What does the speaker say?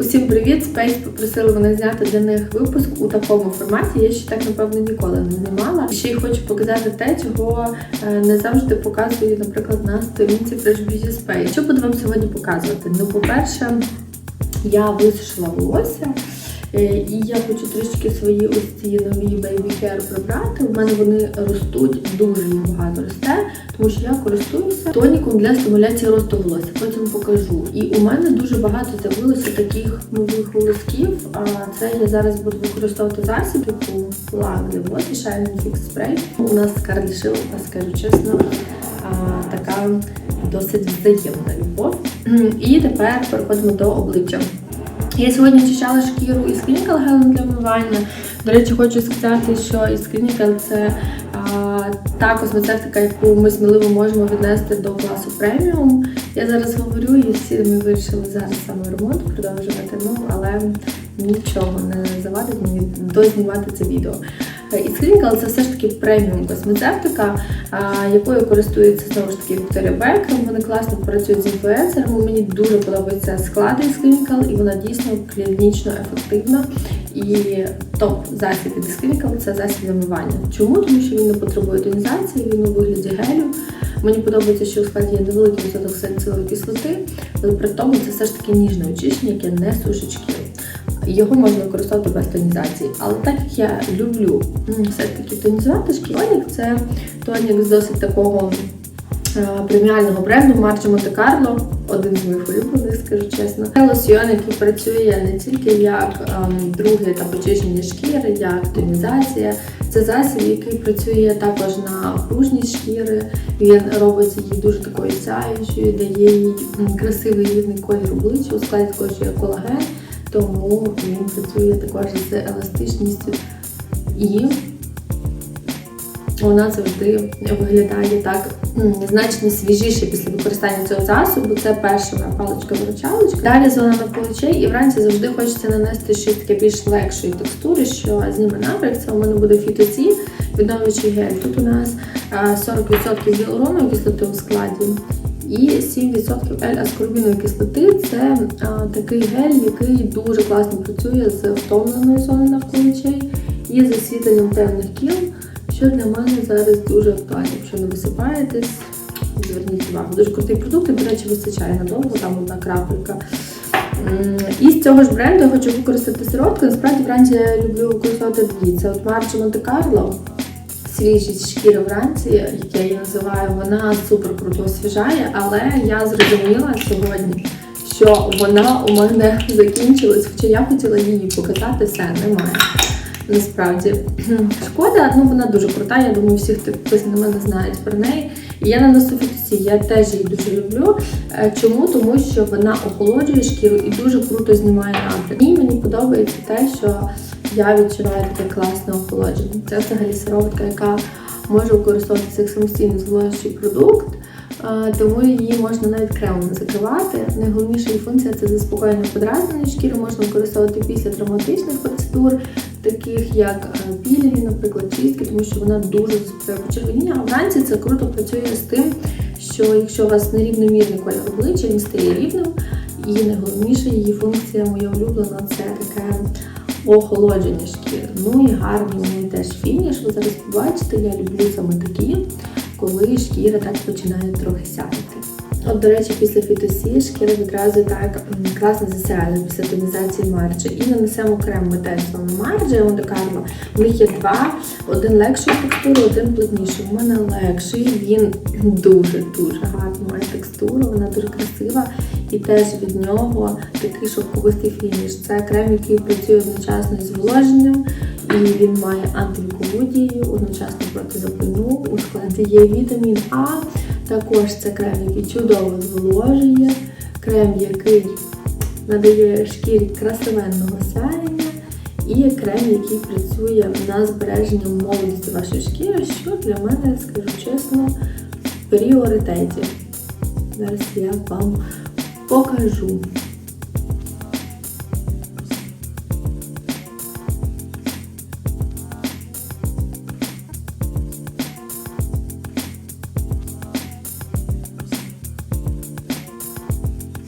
Усім привіт! Спейс попросили мене зняти для них випуск у такому форматі. Я ще так напевно ніколи не знімала. Ще й хочу показати те, чого е, не завжди показую, наприклад, на сторінці Fresh Beauty Space. Що буду вам сьогодні показувати? Ну, по-перше, я висушила волосся. Е, І я хочу трішки свої ось ці нові Baby Care прибрати. У мене вони ростуть, дуже багато росте, тому що я користуюся тоніком для стимуляції росту волосся. Потім покажу. І у мене дуже багато з'явилося таких нових волосків. А це я зараз буду використовувати засіб, типу лак для волосся, Shining Fix Spray. У нас Шилова, скажу чесно, така досить взаємна любов. І тепер переходимо до обличчя. Я сьогодні очищала шкіру із клінікал гелем для вмивання. До речі, хочу сказати, що із клінікал це а, та косметика, яку ми сміливо можемо віднести до класу преміум. Я зараз говорю, і всі ми вирішили зараз саме ремонт продовжувати, ну але нічого не завадить мені дознімати це відео. Із Clinical це все ж таки преміум косметика, якою користується знову ж таки Вікторія Бекер. Вони класно працюють з інфлюенсерами. Мені дуже подобаються склади із Clinical, і вона дійсно клінічно ефективна. І топ засіб від Clinical – це засіб для вмивання. Чому? Тому що він не потребує тонізації, він у вигляді гелю. Мені подобається, що у складі є невеликий відсоток саліцилової кислоти, але при тому це все ж таки ніжне очищення, яке не сушить шкіру. Його можна використовувати без тонізації. Але так як я люблю все-таки тонізувати шкірник, це тонік з досить такого е, преміального бренду Марчо Монте Карло, один з моїх улюблених, скажу чесно. Це лосьйон, який працює не тільки як ем, другий етап очищення шкіри, як тонізація. Це засіб, який працює також на пружність шкіри. Він робить її дуже такою сяючою, дає їй красивий рівний колір обличчя, у складі колаген тому він працює також з еластичністю і вона завжди виглядає так значно свіжіше після використання цього засобу. Це перша паличка-виручалочка. Далі зона навколо очей, і вранці завжди хочеться нанести щось таке більш легшої текстури, що зніме набряк. Це у мене буде фітоці, відновлюючий гель. Тут у нас 40% гіалуронової кислоти у складі. І 7% L-аскорбінової кислоти це а, такий гель, який дуже класно працює з втомленою зоною навколо очей і з освітленням темних кіл, що для мене зараз дуже актуально. Якщо не висипаєтесь, зверніть увагу. Дуже крутий продукт, і, до речі, вистачає надовго, там одна крапелька. І з цього ж бренду я хочу використати сироватку. Насправді вранці я люблю використовувати дві. Це от Марчо Монте Карло свіжість шкіри вранці, як я її називаю, вона супер круто освіжає, але я зрозуміла сьогодні, що вона у мене закінчилась, хоча я хотіла її показати, все немає. Насправді шкода, ну вона дуже крута. Я думаю, всі, хто підписаний на мене, знають про неї. І я наношу фітосі, я теж її дуже люблю. Е, Чому? Тому що вона охолоджує шкіру і дуже круто знімає набряк. І мені подобається те, що я відчуваю таке класне охолодження. Це взагалі сироватка, яка може використовуватися як самостійно зволожуючий продукт, е, тому її можна навіть кремом закривати. Найголовніша функція це заспокоєння подразненої шкіри, можна використовувати після травматичних процедур, таких як е, наприклад, чистки, тому що вона дуже заспокоює почервоніння. А вранці це круто працює з тим, що якщо у вас нерівномірний колір обличчя, він стає рівним. І найголовніша її функція, моя улюблена, це таке охолодження шкіри. Ну і гарний у неї теж фініш. Ви зараз побачите, я люблю саме такі, коли шкіра так починає трохи сяяти. От, до речі, після фітосі шкіра відразу так класно засяяла після тонізації марджі. І нанесемо крем ми теж з вами марджі, Монте Карло. У них є два, один легший текстури, один плотніший. У мене легший, він дуже-дуже гарно має текстуру, вона дуже красива. І теж від нього такий шовковистий фініш. Це крем, який працює одночасно із зволоженням, і він має антивікову одночасно протизапальну. У складі є вітамін А. Також це крем, який чудово зволожує, крем, який надає шкірі красивенного сяєння, і крем, який працює на збереження молодості вашої шкіри, що для мене, скажу чесно, в пріоритеті. Зараз я вам покажу.